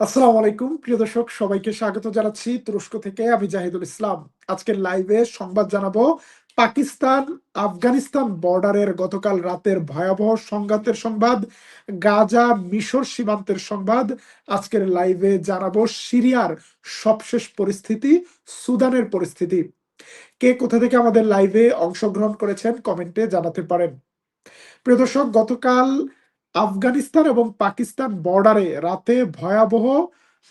আসসালামু আলাইকুম। প্রিয় দর্শক, সবাইকে স্বাগত জানাচ্ছি তুরস্ক থেকে আমি জাহিদুল ইসলাম। আজকের লাইভে সংবাদ জানাব পাকিস্তান আফগানিস্তান বর্ডারের গতকাল রাতের ভয়াবহ সংঘাতের সংবাদ, গাজা মিশর সীমান্তের সংবাদ। আজকের লাইভে জানাব সিরিয়ার সবশেষ পরিস্থিতি, সুদানের পরিস্থিতি। কে কোথা থেকে আমাদের লাইভে অংশগ্রহণ করেছেন কমেন্টে জানাতে পারেন। প্রিয় দর্শক, গতকাল আফগানিস্তান এবং পাকিস্তান বর্ডারে রাতে ভয়াবহ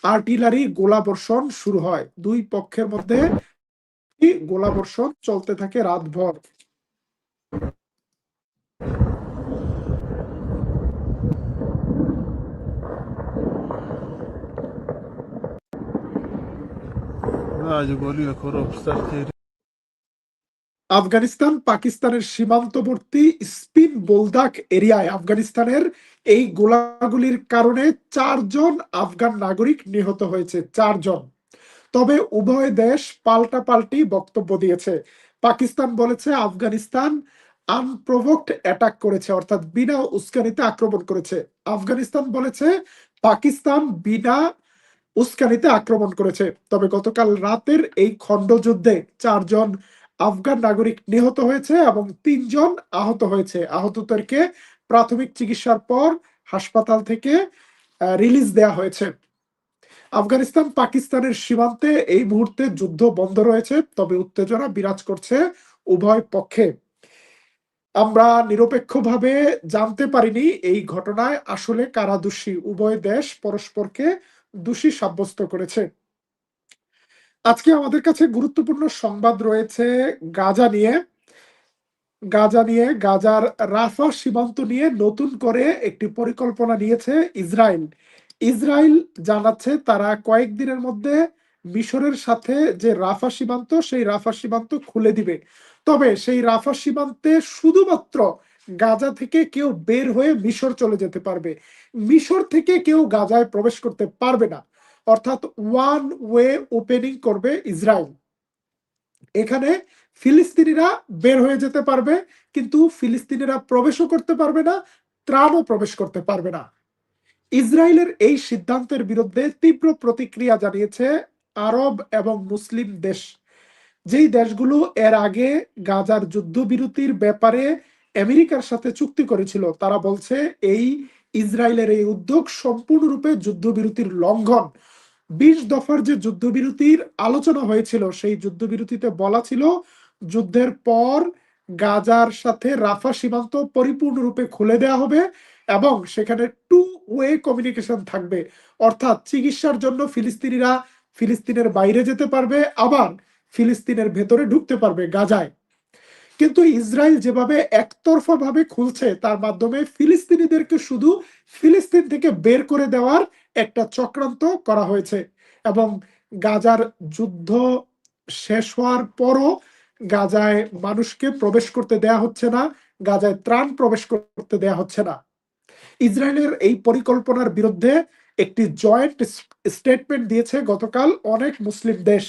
আর্টিলারি গোলাবর্ষণ শুরু হয়। দুই পক্ষের মধ্যে গোলাবর্ষণ চলতে থাকে রাতভর। আফগানিস্তান, পাকিস্তানের সীমান্তবর্তী স্পিন বোলদাক এরিয়ায় আফগানিস্তানের এই গোলাগুলির কারণে চারজন আফগান নাগরিক নিহত হয়েছে, চারজন। তবে উভয় দেশ পাল্টা পাল্টি বক্তব্য দিয়েছে। পাকিস্তান বলেছে, আফগানিস্তান আনপ্রোভোকড অ্যাটাক করেছে, অর্থাৎ বিনা উস্কানিতে আক্রমণ করেছে। আফগানিস্তান বলেছে, পাকিস্তান বিনা উস্কানিতে আক্রমণ করেছে। তবে গতকাল রাতের এই খণ্ডযুদ্ধে চারজন আফগান নাগরিক নিহত হয়েছে এবং তিনজন আহত হয়েছে। আহতদেরকে প্রাথমিক চিকিৎসার পর হাসপাতাল থেকে রিলিজ দেয়া হয়েছে। আফগানিস্তান পাকিস্তানের সীমান্তে এই মুহূর্তে যুদ্ধ বন্ধ রয়েছে, তবে উত্তেজনা বিরাজ করছে উভয় পক্ষে। আমরা নিরপেক্ষভাবে জানতে পারিনি এই ঘটনায় আসলে কারা দোষী। উভয় দেশ পরস্পরকে দোষী সাব্যস্ত করেছে। আজকে আমাদের কাছে গুরুত্বপূর্ণ সংবাদ রয়েছে গাজা নিয়ে। গাজা নিয়ে, গাজার রাফা সীমান্ত নিয়ে নতুন করে একটি পরিকল্পনা নিয়েছে ইসরায়েল। ইসরায়েল জানাচ্ছে তারা কয়েকদিনের মধ্যে মিশরের সাথে যে রাফা সীমান্ত, সেই রাফা সীমান্ত খুলে দিবে। তবে সেই রাফা সীমান্তে শুধুমাত্র গাজা থেকে কেউ বের হয়ে মিশর চলে যেতে পারবে। মিশর থেকে কেউ গাজায় প্রবেশ করতে পারবে না। অর্থাৎ ওয়ান ওয়ে ওপেনিং করবে ইসরায়েল। এখানে ফিলিস্তিনিরা বের হয়ে যেতে পারবে, কিন্তু ফিলিস্তিনিরা প্রবেশও করতে পারবে না, ত্রাণও প্রবেশ করতে পারবে না। ইসরায়েলের এই সিদ্ধান্তের বিরুদ্ধে তীব্র প্রতিক্রিয়া জানিয়েছে আরব এবং মুসলিম দেশ। যেই দেশগুলো এর আগে গাজার যুদ্ধবিরতির ব্যাপারে আমেরিকার সাথে চুক্তি করেছিল, তারা বলছে এই ইসরায়েলের এই উদ্যোগ সম্পূর্ণরূপে যুদ্ধবিরতির লঙ্ঘন। বিশ দফার যে যুদ্ধবিরতির আলোচনা হয়েছিল, সেই যুদ্ধবিরতিতে বলা ছিল, যুদ্ধের পর গাজার সাথে রাফা সীমান্ত পরিপূর্ণরূপে খুলে দেওয়া হবে এবং সেখানে টু ওয়ে কমিউনিকেশন থাকবে। অর্থাৎ চিকিৎসার জন্য ফিলিস্তিনিরা ফিলিস্তিনের বাইরে যেতে পারবে, আবার ফিলিস্তিনের ভেতরে ঢুকতে পারবে গাজায়। কিন্তু ইসরায়েল যেভাবে একতরফা ভাবে খুলছে, তার মাধ্যমে ফিলিস্তিনিদেরকে শুধু ফিলিস্তিন থেকে বের করে দেওয়ার একটা চক্রান্ত করা হয়েছে এবং গাজার যুদ্ধ শেষ হওয়ার পরও গাজায় মানুষকে প্রবেশ করতে দেয়া হচ্ছে না, গাজায় ত্রাণ প্রবেশ করতে দেয়া হচ্ছে না। ইসরায়েলের এই পরিকল্পনার বিরুদ্ধে একটি জয়েন্ট স্টেটমেন্ট দিয়েছে গতকাল অনেক মুসলিম দেশ।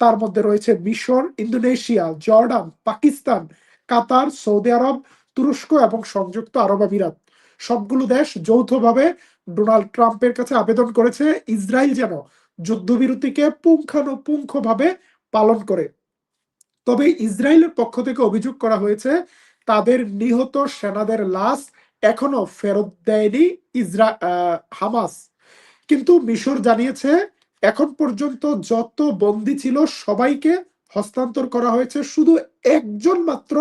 তার মধ্যে রয়েছে মিশর, Indonesia, Jordan, Pakistan, Qatar, Saudi Arab, তুরস্ক এবং সংযুক্ত আরব আমিরাত। সবগুলো দেশ যৌথভাবে ডোনাল্ড ট্রাম্পের কাছে আবেদন করেছে, ইসরায়েল যেন যুদ্ধবিরতিকে পুঙ্খানুপুঙ্খভাবে পালন করে। তবে ইসরায়েলের পক্ষ থেকে অভিযোগ করা হয়েছে, তাদের নিহত সেনাদের লাশ এখনও ফেরত দেয়নি ইসরা হামাস। কিন্তু মিশর জানিয়েছে, এখন পর্যন্ত যত বন্দী ছিল সবাইকে হস্তান্তর করা হয়েছে, শুধু একজন মাত্র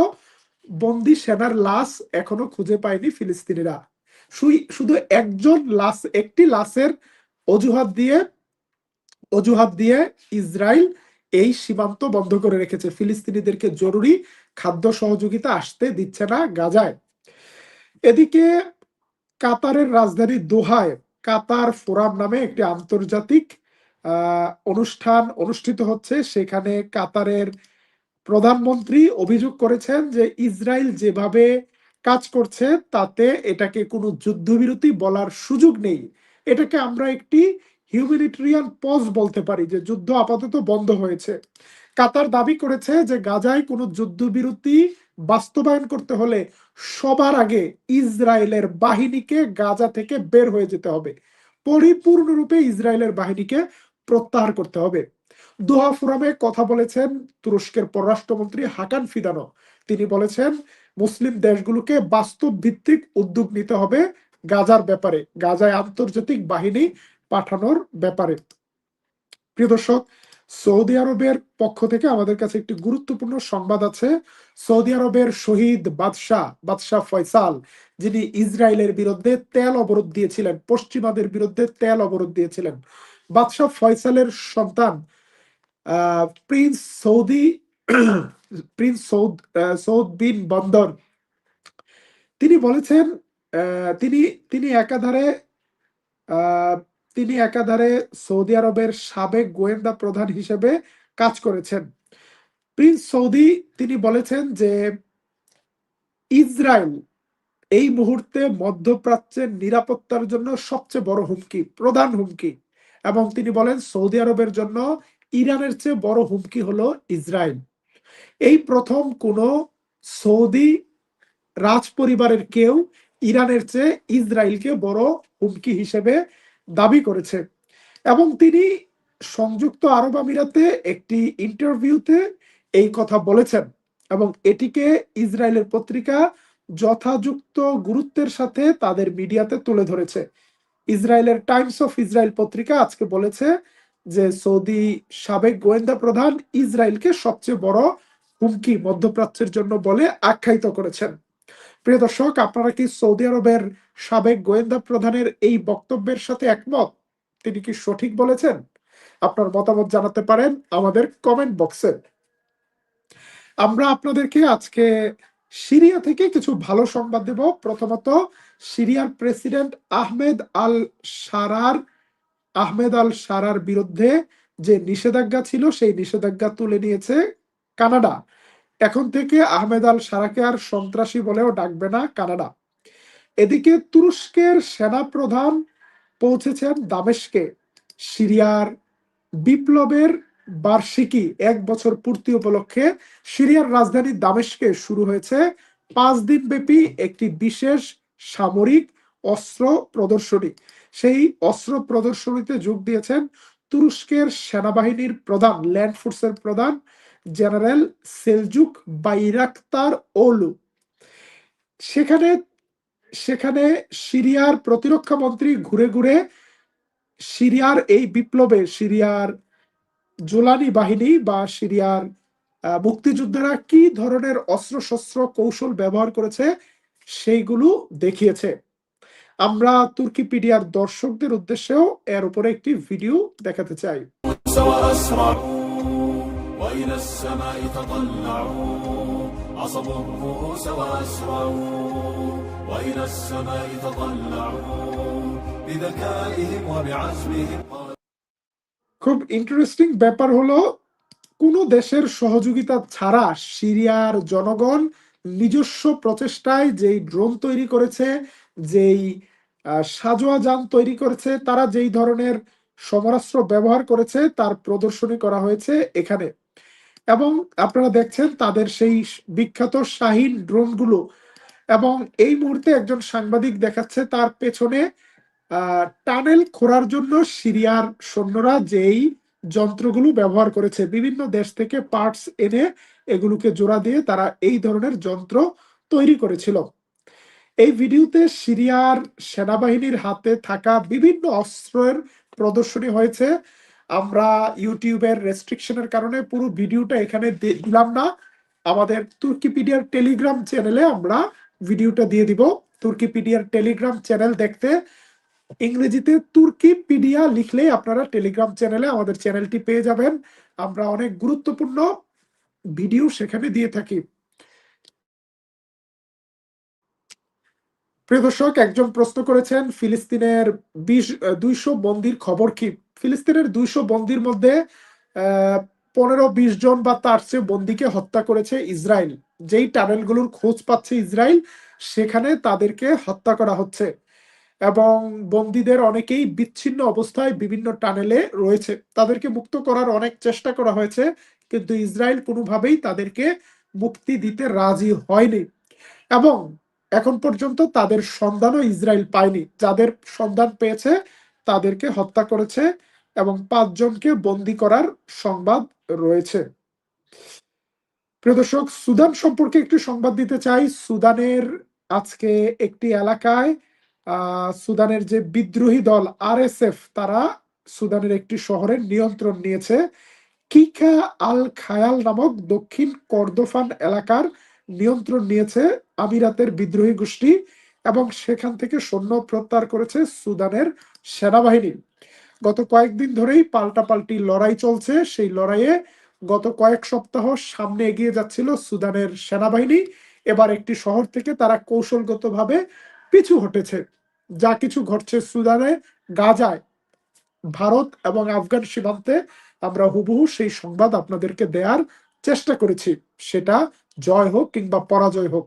বন্দি সেনার লাশ এখনও খুঁজে পায়নি ফিলিস্তিনিরা। শুধু একজন লাশ, একটি লাশের অজুহাত দিয়ে অজুহাত দিয়ে ইসরায়েল এই সীমান্ত বন্ধ করে রেখেছে। ফিলিস্তিনিদেরকে জরুরি খাদ্য সহযোগিতা আসতে দিচ্ছে না গাজায়। এদিকে কাতারের রাজধানী দোহায় কাতার ফোরাম নামে একটি আন্তর্জাতিক অনুষ্ঠান অনুষ্ঠিত হচ্ছে। সেখানে কাতারের প্রধানমন্ত্রী অভিযোগ করেছেন যে ইসরায়েল যেভাবে কাজ করছে তাতে এটাকে কোনো যুদ্ধবিরতি বলার সুযোগ নেই। এটাকে আমরা একটি হিউম্যানিটেরিয়ান পজ বলতে পারি, যে যুদ্ধ আপাতত বন্ধ হয়েছে। কাতার দাবি করেছে যে গাজায় কোনো যুদ্ধবিরতি বাস্তবায়ন করতে হলে সবার আগে ইসরায়েলের বাহিনীকে গাজা থেকে বের হয়ে যেতে হবে। পরিপূর্ণরূপে ইসরায়েলের বাহিনীকে প্রত্যাহার করতে হবে। দোহা ফোরামে কথা বলেছেন তুরস্কের পররাষ্ট্রমন্ত্রী হাকান ফিদানো। তিনি বলেছেন মুসলিম দেশগুলোকে বাস্তব ভিত্তিক উদ্যোগ নিতে হবে গাজার ব্যাপারে, গাজায় আন্তর্জাতিক বাহিনী পাঠানোর ব্যাপারে। প্রিয় দর্শক, সৌদি আরবের পক্ষ থেকে আমাদের কাছে একটি গুরুত্বপূর্ণ সংবাদ আছে। সৌদি আরবের শহীদ বাদশাহ বাদশাহ ফয়সাল, যিনি ইসরায়েলের বিরুদ্ধে তেল অবরোধ দিয়েছিলেন, পশ্চিমাদের বিরুদ্ধে তেল অবরোধ দিয়েছিলেন। বাদশাহ ফয়সালের সন্তান, আহ, prince Saudi prince Saud Saud bin Bandar তিনি বলেছেন তিনি তিনি একাধারে তিনি একাধারে সৌদি আরবের সাবেক গোয়েন্দা প্রধান হিসেবে কাজ করেছেন। প্রিন্স সৌদি, তিনি বলেছেন যে ইসরায়েল এই মুহূর্তে মধ্যপ্রাচ্যের নিরাপত্তার জন্য সবচেয়ে বড় হুমকি, প্রধান হুমকি, এবং তিনি বলেন সৌদি আরবের জন্য ইরানের চেয়ে বড় হুমকি হলো ইসরায়েল। এই প্রথম কোন সৌদি রাজ পরিবারের কেউ ইরানের চেয়ে ইসরায়েলকে বড় হুমকি হিসেবে দাবি করেছে। এবং তিনি সংযুক্ত আরব আমিরাতে একটি ইন্টারভিউতে এই কথা বলেছেন এবং এটিকে ইসরায়েলের পত্রিকা যথাযুক্ত গুরুত্বের সাথে তাদের মিডিয়াতে তুলে ধরেছে। ইসরায়েলের টাইমস অফ ইসরায়েল পত্রিকা আজকে বলেছে যে সৌদি সাবেক গোয়েন্দা প্রধান ইসরায়েলকে সবচেয়ে বড় হুমকি মধ্যপ্রাচ্যের জন্য বলে আখ্যায়িত করেছেন। প্রিয় দর্শক, আপনারা কি সৌদি আরবের সাবেক গোয়েন্দা প্রধানের এই বক্তব্যের সাথে একমত? তিনি কি সঠিক বলেছেন? আপনার মতামত জানাতে পারেন আমাদের কমেন্ট বক্সে। আমরা আপনাদেরকে আজকে সিরিয়া থেকে কিছু ভালো সংবাদ দেব। প্রথমত, সিরিয়ার প্রেসিডেন্ট আহমেদ আল সারার আহমেদ আল সারার বিরুদ্ধে যে নিষেধাজ্ঞা ছিল, সেই নিষেধাজ্ঞা তুলে নিয়েছে কানাডা। এখন থেকে আহমেদ আল সারাকে আর সন্ত্রাসী বলেও ডাকবে না কানাডা। এদিকে তুরস্কের সেনা প্রধান পৌঁছেছেন দামেশকে। সিরিয়ার বিপ্লবের বার্ষিকী এক বছর পূর্তি উপলক্ষে সিরিয়ার রাজধানী দামেশকে শুরু হয়েছে পাঁচ দিন ব্যাপী একটি বিশেষ সামরিক অস্ত্র প্রদর্শনী। সেই অস্ত্র প্রদর্শনীতে যোগ দিয়েছেন তুরস্কের সেনাবাহিনীর প্রধান, ল্যান্ড ফোর্সের প্রধান জেনারেল সেলজুক বাইরাক্তার ওলু। সেখানে সেখানে সিরিয়ার প্রতিরক্ষা মন্ত্রী ঘুরে ঘুরে সিরিয়ার এই বিপ্লবে, সিরিয়ার জোলানি বাহিনী বা সিরিয়ার মুক্তিযোদ্ধারা কি ধরনের অস্ত্রশস্ত্র কৌশল ব্যবহার করেছে সেইগুলো দেখিয়েছে। আমরা তুর্কিপিডিয়ার দর্শকদের উদ্দেশ্যেও এর উপরে একটি ভিডিও দেখাতে চাই। খুব ইন্টারেস্টিং ব্যাপার হলো, কোন দেশের সহযোগিতা ছাড়া সিরিয়ার জনগণ নিজস্ব প্রচেষ্টায় যেই ড্রোন তৈরি করেছে, যেই সাজোয়া যান তৈরি করেছে। তারা যেই ধরনের সমরাস্ত্র ব্যবহার করেছে, তার প্রদর্শনী করা হয়েছে এখানে। এবং আপনারা দেখছেন তাদের সেই বিখ্যাত শাহিন ড্রোনগুলো। এবং এই মুহূর্তে একজন সাংবাদিক দেখাচ্ছে তার পেছনে টানেল খোঁড়ার জন্য সিরিয়ার সৈন্যরা যেই যন্ত্রগুলো ব্যবহার করেছে। বিভিন্ন দেশ থেকে পার্টস এনে এগুলোকে জোড়া দিয়ে তারা এই ধরনের যন্ত্র তৈরি করেছিল। এই ভিডিওতে সিরিয়ার সেনাবাহিনীর হাতে থাকা বিভিন্ন অস্ত্রের প্রদর্শনী হয়েছে। আমরা ইউটিউবের রেস্ট্রিকশনের কারণে পুরো ভিডিওটা এখানে দিলাম না। আমাদের তুর্কিপিডিয়ার টেলিগ্রাম চ্যানেলে আমরা ভিডিওটা দিয়ে দিব। তুর্কিপিডিয়ার টেলিগ্রাম চ্যানেল দেখতে ইংরেজিতে তুর্কিপিডিয়া লিখলে আপনারা টেলিগ্রাম চ্যানেলে আমাদের চ্যানেলটি পেয়ে যাবেন। আমরা অনেক গুরুত্বপূর্ণ ভিডিও সেখানে দিয়ে থাকি। প্রিয় দর্শক, একজন প্রশ্ন করেছেন, ফিলিস্তিনের বিশ দুইশো বন্দির খবর কি? ফিলিস্তিনের দুইশো বন্দির মধ্যে পনেরো, বিশ জন বা তার চেয়ে বন্দিকে হত্যা করেছে ইসরায়েল। যেই টানেলগুলোর খোঁজ পাচ্ছে ইসরায়েল, সেখানে তাদেরকে হত্যা করা হচ্ছে। এবং বন্দীদের অনেকেই বিচ্ছিন্ন অবস্থায় বিভিন্ন টানেলে রয়েছে। তাদেরকে মুক্ত করার অনেক চেষ্টা করা হয়েছে, কিন্তু ইসরায়েল কোনোভাবেই তাদেরকে মুক্তি দিতে রাজি হয়নি। এবং এখন পর্যন্ত তাদের সন্ধানও ইসরায়েল পায়নি। যাদের সন্ধান পেয়েছে, তাদেরকে হত্যা করেছে এবং পাঁচজনকে বন্দি করার সংবাদ রয়েছে। প্রিয় দর্শক, সুদান সম্পর্কে একটু সংবাদ দিতে চাই। সুদানের আজকে একটি এলাকায় সুদানের যে বিদ্রোহী দল আরএসএফ, তারা সুদানের একটি শহরের নিয়ন্ত্রণ নিয়েছে। কিকা আল খায়াল নামক দক্ষিণ কর্দোফান এলাকার নিয়ন্ত্রণ নিয়েছে আমিরাতের বিদ্রোহী গোষ্ঠী এবং সেখান থেকে সৈন্য প্রত্যাহার করেছে সুদানের সেনাবাহিনী। গত কয়েকদিন ধরেই পাল্টাপাল্টি লড়াই চলছে। সেই লড়াইয়ে গত কয়েক সপ্তাহ সামনে এগিয়ে যাচ্ছিল সুদানের সেনাবাহিনী। এবার একটি শহর থেকে তারা কৌশলগতভাবে পিছু হটেছে। যা কিছু ঘটছে সুদানে, গাজায়। ভারত এবং আফগান সীমান্তে আমরা হুবহু সেই সংবাদ আপনাদেরকে দেওয়ার চেষ্টা করেছি। সেটা জয় হোক কিংবা পরাজয় হোক।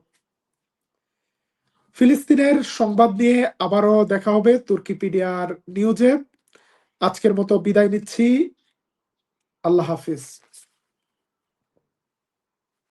ফিলিস্তিনের সংবাদ নিয়ে আবারও দেখা হবে তুর্কিপিডিয়ার নিউজে। আজকের মতো বিদায় নিচ্ছি। আল্লাহ হাফিজ।